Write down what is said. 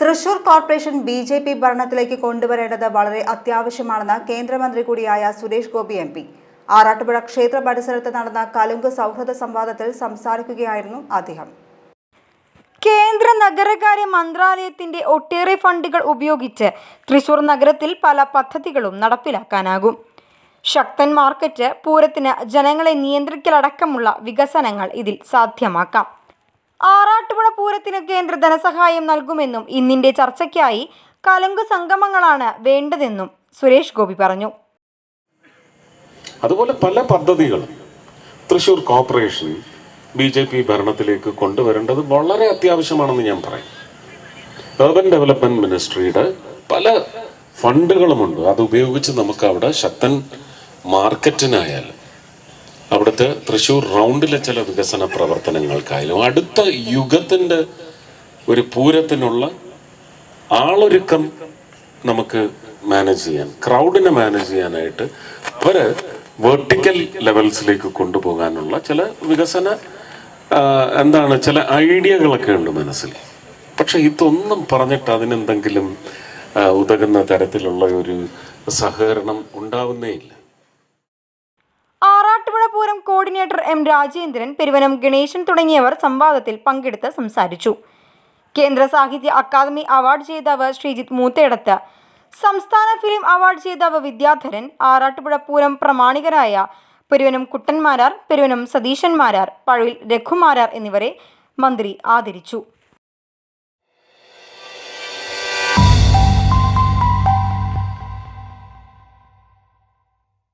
Thrissur corporation B J P ഭരണത്തിലേക്ക് കൊണ്ടുവരേണ്ടത് വളരെ അത്യാവശ്യമാണെന്ന് കേന്ദ്രമന്ത്രി കൂടിയായ സുരേഷ് ഗോപി എം പി. ആറാട്ടുപുഴ ക്ഷേത്ര പരിസരത്ത് നടന്ന കലുങ്ക് സൗഹൃദ സംവാദത്തിൽ സംസാരിക്കുകയായിരുന്നു അദ്ദേഹം. കേന്ദ്ര നഗരകാര്യ മന്ത്രാലയത്തിന്റെ ഒട്ടേറെ ഫണ്ടുകൾ ഉപയോഗിച്ച് തൃശൂർ നഗരത്തിൽ പല പദ്ധതികളും നടപ്പിലാക്കാനാകും. ശക്തൻ മാർക്കറ്റ് പൂരത്തിന് ജനങ്ങളെ നിയന്ത്രിക്കലടക്കമുള്ള വികസനങ്ങൾ ഇതിൽ സാധ്യമാക്കാം. ആറാട്ടുപുഴ പൂരത്തിന് കേന്ദ്ര ധനസഹായം നൽകുമെന്നും ഇന്നിന്റെ ചർച്ചയ്ക്കായി കലങ്കു സംഗമങ്ങളാണ് വേണ്ടതെന്നും സുരേഷ് ഗോപി പറഞ്ഞു. അതുപോലെ പല പദ്ധതികളും Thrissur corporation B J P ഭരണത്തിലേക്ക് കൊണ്ടുവരേണ്ടത് വളരെ അത്യാവശ്യമാണെന്ന് ഞാൻ പറയും. അർബൻ ഡെവലപ്മെന്റ് മിനിസ്ട്രിയുടെ പല ഫണ്ടുകളുമുണ്ട്. അത് ഉപയോഗിച്ച് നമുക്ക് അവിടെ ശക്തൻ മാർക്കറ്റിനായാലും അവിടുത്തെ തൃശൂർ റൗണ്ടിലെ ചില വികസന പ്രവർത്തനങ്ങൾക്കായാലും അടുത്ത യുഗത്തിന്റെ ഒരു പൂരത്തിനുള്ള ആളൊരുക്കം നമുക്ക് മാനേജ് ചെയ്യാൻ ക്രൗഡിനെ മാനേജ് ചെയ്യാനായിട്ട് അവർ വെർട്ടിക്കൽ ലെവൽസിലേക്ക് കൊണ്ടുപോകാനുള്ള ചില വികസന എന്താണ് ചില ഐഡിയകളൊക്കെ ഉണ്ട് മനസ്സിൽ. പക്ഷെ ഇതൊന്നും പറഞ്ഞിട്ട് അതിനെന്തെങ്കിലും ഉതകുന്ന തരത്തിലുള്ള ഒരു സഹകരണം ഉണ്ടാവുന്നേ ഇല്ല. ആറാട്ടുപുഴ കോർഡിനേറ്റർ എം രാജേന്ദ്രൻ പെരുവനം ഗണേശൻ തുടങ്ങിയവർ സംവാദത്തിൽ പങ്കെടുത്ത് സംസാരിച്ചു. കേന്ദ്ര സാഹിത്യ അക്കാദമി അവാർഡ് ജേതാവ് ശ്രീജിത്ത് മൂത്തേടത്ത് സംസ്ഥാന ഫിലിം അവാർഡ് ജേതാവ് വിദ്യാധരൻ ആറാട്ടുപുഴ പൂരം പ്രമാണികരായ പെരുവനം കുട്ടന്മാരാർ പെരുവനം സതീശന്മാരാർ പഴയിൽ രഘുമാരാർ എന്നിവരെ മന്ത്രി ആദരിച്ചു.